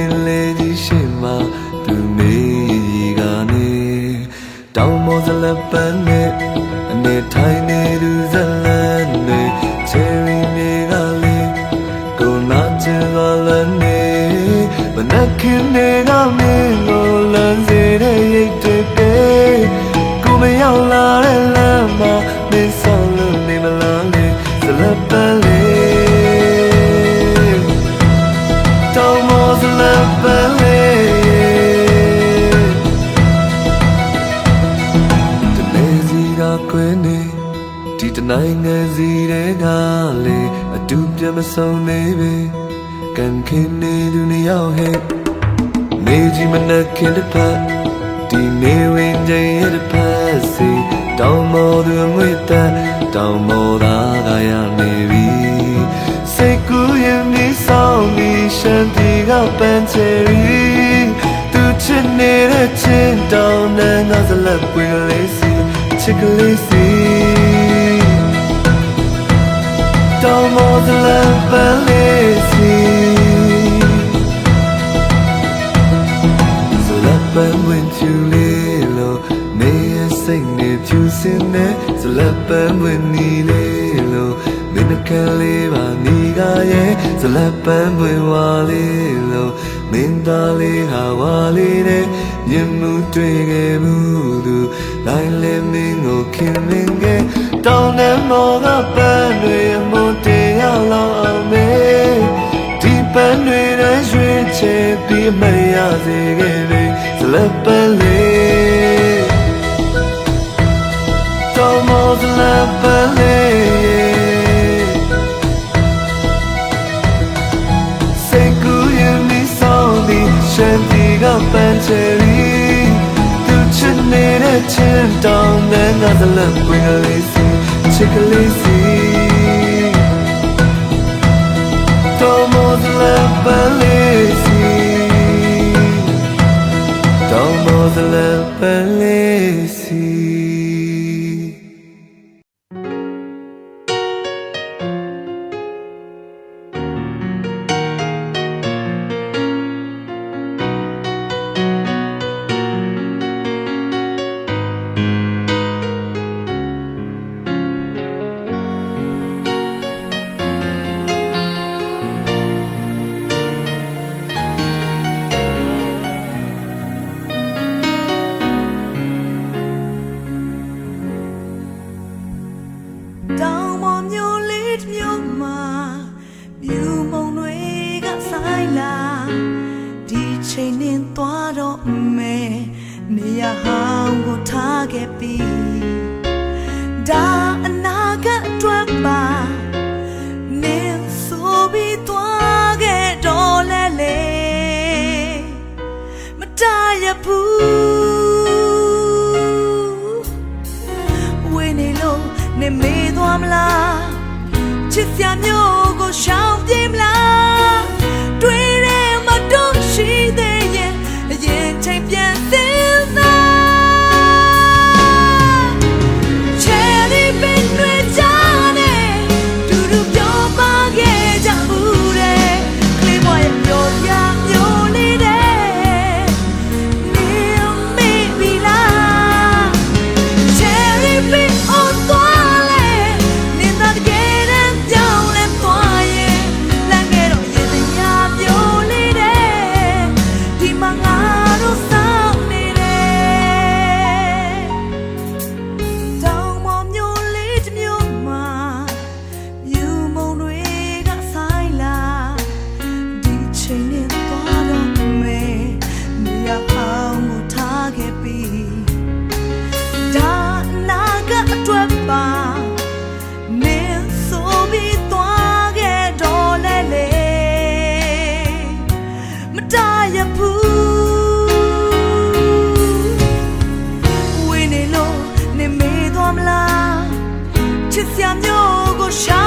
င်လေကြီးရှိမှသူမေးကနေတောင်မောစလပန်းနဲ့အနေထိုင်နေသူဇလန်နဲ့ချယ်ရီမြေကလေးကိုနာချင်လာလနေမနက်ခင်းနေကမင်းကိုလမ်းစေတဲ့ရိတ်တဲ့ကိုမရောက်လာတဲ့ နိုင်ငံစီတဲ့ကလေအတူပြမဆုံးနေပဲကန်ခင်းနေသူနှစ်ယောက်ဟဲ့နေကြီးမနဲ့ခင်တစ်ဖက်ဒီနေဝင်ချိန်ရဲ့တစ်ဖက်စီတောင်မော်သူအငွေ့တက်တောင်မော်သားကရနေပြီစိတ်ကူးရင်ဒီဆောင်ဒီရှန်တီကပန်းချယ်ရီသူချစ်နေတဲ့ချင်းတောင်နဲ့ငါစလက်ပွင့်လေးစီချစ်ကလေးစီတောင်မော်စလက်ပန်းလေးစီ ဇလပန်းဝင်ချူလေးလို့နေရစိတ်နဲ့ဖြူစင်နေဇလပန်းဝင်နီလေးလို့မင်းနှကလေးပါနေကရဲ့ဇလပန်းဝင်ဝါလေးလို့ မင်းသားလေးဟာဝါလေးနဲ့မြင်မှုတွေ့ခဲ့မှုသူလိုက်လေမင်းကိုခင်မင်းကတောင်းတဲ့မောကပန်းတွေမွန်တရားလောက်အောင်မေဒီပန်းတွေနဲ့ရွှေချယ်ပြီးမရစေခဲ့လေဇလပန်းလေးတောင်မောဇလပန်းလေး တီကပန်းချယ်ရီသူချစ်နေတဲ့ချင်းတောင်နဲ့ငါဇလပွင့်ကလေးစီချစ်ကလေးစီ Tomo the Lepalesi ဘူးဝင်းနေလို့နေမေးသွားမလားချစ်စရာမျိုးကိုရှော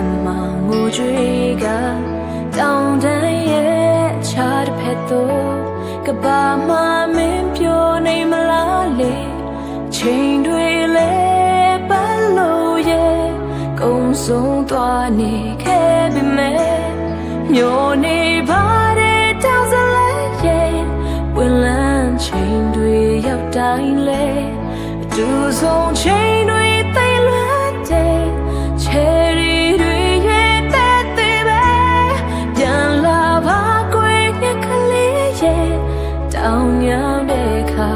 က်မှငိုကြွေးကတောင်တန်းရဲ့ချားတစ်ဖက်သို့ကဘာမှမင်းပြောနေမလားလေချိန်တွေလေပတ်လို့ရဲ့ကုံဆုံးသွားနေခဲ့ပြီမဲ့ညိုနေပါတဲ့တောင်စလဲရဲ့ဝင်လန်းချိန်တွေရောက်တိုင်းလဲ သူဆုံးချိန်တွေသိလွတ်တဲ့ cherry တွေရဲ့တဲ့သေးပဲပြန်လာပါကွယ်နှစ်ကလေးရဲ့တောင်းရတဲ့ခါ